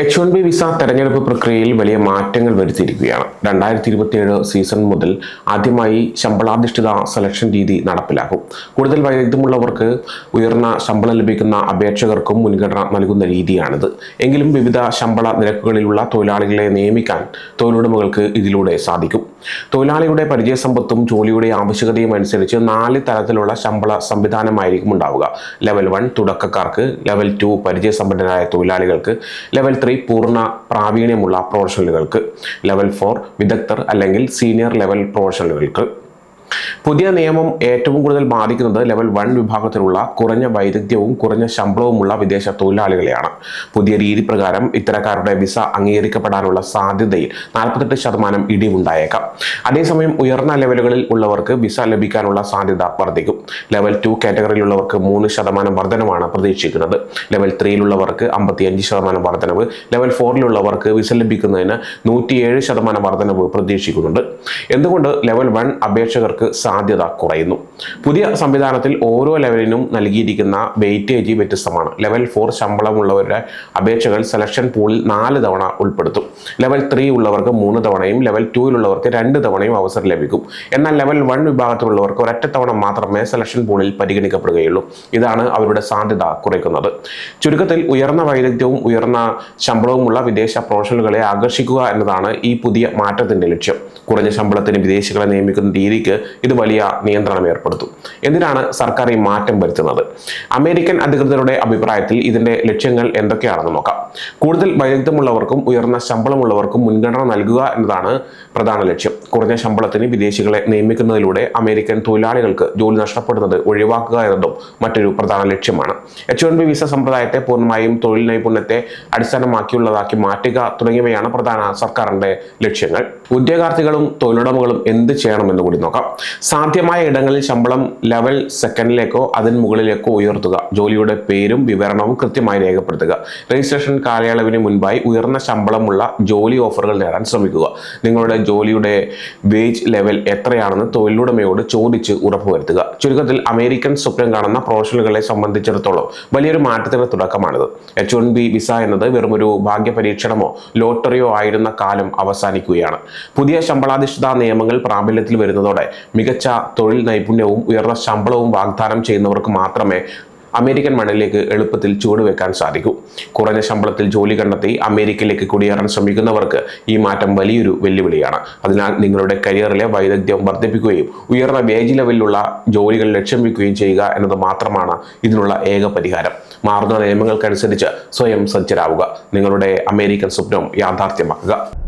H one B visa തെരഞ്ഞെടുപ്പ് പ്രക്രിയയിൽ വലിയ മാറ്റങ്ങൾ വരുത്തിയിരിക്കുകയാണ്. രണ്ടായിരത്തി ഇരുപത്തിയേഴ് സീസൺ മുതൽ ആദ്യമായി ശമ്പളാധിഷ്ഠിത സെലക്ഷൻ രീതി നടപ്പിലാക്കും. കൂടുതൽ വൈദഗ്ധ്യമുള്ളവർക്ക് ഉയർന്ന ശമ്പളം ലഭിക്കുന്ന അപേക്ഷകർക്കും മുൻഗണന നൽകുന്ന രീതിയാണിത്. എങ്കിലും വിവിധ ശമ്പള നിരക്കുകളിലുള്ള തൊഴിലാളികളെ നിയമിക്കാൻ തൊഴിലുടമകൾക്ക് ഇതിലൂടെ സാധിക്കും. തൊഴിലാളിയുടെ പരിചയസമ്പത്തും ജോലിയുടെ ആവശ്യകതയും അനുസരിച്ച് നാല് തരത്തിലുള്ള ശമ്പള സംവിധാനമായിരിക്കും ഉണ്ടാവുക. ലെവൽ വൺ തുടക്കക്കാർക്ക് ലെവൽ ടു പരിചയസമ്പന്നരായ തൊഴിലാളികൾക്ക് ലെവൽ ത്രീ പൂർണ പ്രാവീണ്യമുള്ള പ്രൊഫഷണലുകൾക്ക് ലെവൽ ഫോർ വിദഗ്ധർ അല്ലെങ്കിൽ സീനിയർ ലെവൽ പ്രൊഫഷണലുകൾക്ക് പുതിയ നിയമം ഏറ്റവും കൂടുതൽ ബാധിക്കുന്നത് ലെവൽ വൺ വിഭാഗത്തിലുള്ള കുറഞ്ഞ വൈദഗ്ധ്യവും കുറഞ്ഞ ശമ്പളവുമുള്ള വിദേശ തൊഴിലാളികളെയാണ്. പുതിയ രീതി പ്രകാരം ഇത്തരക്കാരുടെ വിസ അംഗീകരിക്കപ്പെടാനുള്ള സാധ്യതയിൽ നാൽപ്പത്തെട്ട് ശതമാനം ഇടിവുണ്ടായേക്കാം. അതേസമയം ഉയർന്ന ലെവലുകളിൽ ഉള്ളവർക്ക് വിസ ലഭിക്കാനുള്ള സാധ്യത വർദ്ധിക്കും. ലെവൽ ടു കാറ്റഗറിയിലുള്ളവർക്ക് മൂന്ന് ശതമാനം വർധനമാണ് പ്രതീക്ഷിക്കുന്നത്. ലെവൽ ത്രീയിലുള്ളവർക്ക് അമ്പത്തിയഞ്ച് ശതമാനം വർധനവ്. ലെവൽ ഫോറിലുള്ളവർക്ക് വിസ ലഭിക്കുന്നതിന് നൂറ്റിയേഴ് ശതമാനം വർധനവ് പ്രതീക്ഷിക്കുന്നുണ്ട്. എന്തുകൊണ്ട് ലെവൽ വൺ അപേക്ഷകർക്ക് സാധ്യത കുറയുന്നു. പുതിയ സംവിധാനത്തിൽ ഓരോ ലെവലിനും നൽകിയിരിക്കുന്ന വെയിറ്റേജ് വ്യത്യസ്തമാണ്. ലെവൽ ഫോർ ശമ്പളമുള്ളവരുടെ അപേക്ഷകൾ സെലക്ഷൻ പൂളിൽ നാല് തവണ ഉൾപ്പെടുത്തും. ലെവൽ ത്രീ ഉള്ളവർക്ക് മൂന്ന് തവണയും ലെവൽ ടൂയിലുള്ളവർക്ക് രണ്ട് തവണയും അവസരം ലഭിക്കും. എന്നാൽ ലെവൽ വൺ വിഭാഗത്തിലുള്ളവർക്ക് ഒരൊറ്റ തവണ മാത്രമേ സെലക്ഷൻ പൂളിൽ പരിഗണിക്കപ്പെടുകയുള്ളൂ. ഇതാണ് അവരുടെ സാധ്യത കുറയ്ക്കുന്നത്. ചുരുക്കത്തിൽ ഉയർന്ന വൈദഗ്ധ്യവും ഉയർന്ന ശമ്പളവുമുള്ള വിദേശ പ്രൊഫഷണലുകളെ ആകർഷിക്കുക എന്നതാണ് ഈ പുതിയ മാറ്റത്തിന്റെ ലക്ഷ്യം. കുറഞ്ഞ ശമ്പളത്തിന് വിദേശികളെ നിയമിക്കുന്ന രീതിക്ക് ഇത് വലിയ നിയന്ത്രണം ഏർപ്പെടുത്തും. എന്തിനാണ് സർക്കാർ ഈ മാറ്റം വരുത്തുന്നത്? അമേരിക്കൻ അധികൃതരുടെ അഭിപ്രായത്തിൽ ഇതിന്റെ ലക്ഷ്യങ്ങൾ എന്തൊക്കെയാണെന്ന് നോക്കാം. കൂടുതൽ വൈദഗ്ധ്യമുള്ളവർക്കും ഉയർന്ന ശമ്പളമുള്ളവർക്കും മുൻഗണന നൽകുക എന്നതാണ് പ്രധാന ലക്ഷ്യം. കുറഞ്ഞ ശമ്പളത്തിന് വിദേശികളെ നിയമിക്കുന്നതിലൂടെ അമേരിക്കൻ തൊഴിലാളികൾക്ക് ജോലി നഷ്ടപ്പെടുന്നത് ഒഴിവാക്കുക എന്നതും മറ്റൊരു പ്രധാന ലക്ഷ്യമാണ്. എച്ച് വൺ ബി വിസ സമ്പ്രദായത്തെ പൂർണമായും തൊഴിൽ നൈപുണ്യത്തെ അടിസ്ഥാനമാക്കിയുള്ളതാക്കി മാറ്റുക തുടങ്ങിയവയാണ് പ്രധാന സർക്കാരിന്റെ ലക്ഷ്യങ്ങൾ. ഉദ്യോഗാർത്ഥികളും തൊഴിലുടമകളും എന്ത് ചെയ്യണമെന്ന് കൂടി നോക്കാം. സാധ്യമായ ഇടങ്ങളിൽ ശമ്പളം ലെവൽ സെക്കൻഡിലേക്കോ അതിന് മുകളിലേക്കോ ഉയർത്തുക. ജോലിയുടെ പേരും വിവരണവും കൃത്യമായി രേഖപ്പെടുത്തുക. രജിസ്ട്രേഷൻ കാലയളവിന് മുൻപായി ഉയർന്ന ശമ്പളമുള്ള ജോലി ഓഫറുകൾ നേടാൻ ശ്രമിക്കുക. നിങ്ങളുടെ ജോലിയുടെ വേജ് ലെവൽ എത്രയാണെന്ന് തൊഴിലുടമയോട് ചോദിച്ച് ഉറപ്പുവരുത്തുക ചുരുക്കത്തിൽ അമേരിക്കൻ സ്വപ്നം കാണുന്ന പ്രൊഫഷണലുകളെ സംബന്ധിച്ചിടത്തോളം വലിയൊരു മാറ്റത്തിന് തുടക്കമാണിത്. എച്ച് വൺ ബി വിസ എന്നത് വെറുമൊരു ഭാഗ്യ പരീക്ഷണമോ ലോട്ടറിയോ ആയിരുന്ന കാലം അവസാനിക്കുകയാണ്. പുതിയ ശമ്പളാധിഷ്ഠിത നിയമങ്ങൾ പ്രാബല്യത്തിൽ വരുന്നതോടെ മികച്ച തൊഴിൽ നൈപുണ്യവും ഉയർന്ന ശമ്പളവും വാഗ്ദാനം ചെയ്യുന്നവർക്ക് മാത്രമേ അമേരിക്കൻ മണ്ണിലേക്ക് എളുപ്പത്തിൽ ചുവടുവെക്കാൻ സാധിക്കൂ. കുറഞ്ഞ ശമ്പളത്തിൽ ജോലി കണ്ടെത്തി അമേരിക്കയിലേക്ക് കുടിയേറാൻ ശ്രമിക്കുന്നവർക്ക് ഈ മാറ്റം വലിയൊരു വെല്ലുവിളിയാണ്. അതിനാൽ നിങ്ങളുടെ കരിയറിലെ വൈദഗ്ധ്യം വർദ്ധിപ്പിക്കുകയും ഉയർന്ന വേജ് ലെവലിലുള്ള ജോലികൾ ലക്ഷ്യം വെക്കുകയും ചെയ്യുക എന്നത് മാത്രമാണ് ഇതിനുള്ള ഏക പരിഹാരം. മാറുന്ന നിയമങ്ങൾക്കനുസരിച്ച് സ്വയം സജ്ജരാവുക. നിങ്ങളുടെ അമേരിക്കൻ സ്വപ്നം യാഥാർത്ഥ്യമാക്കുക.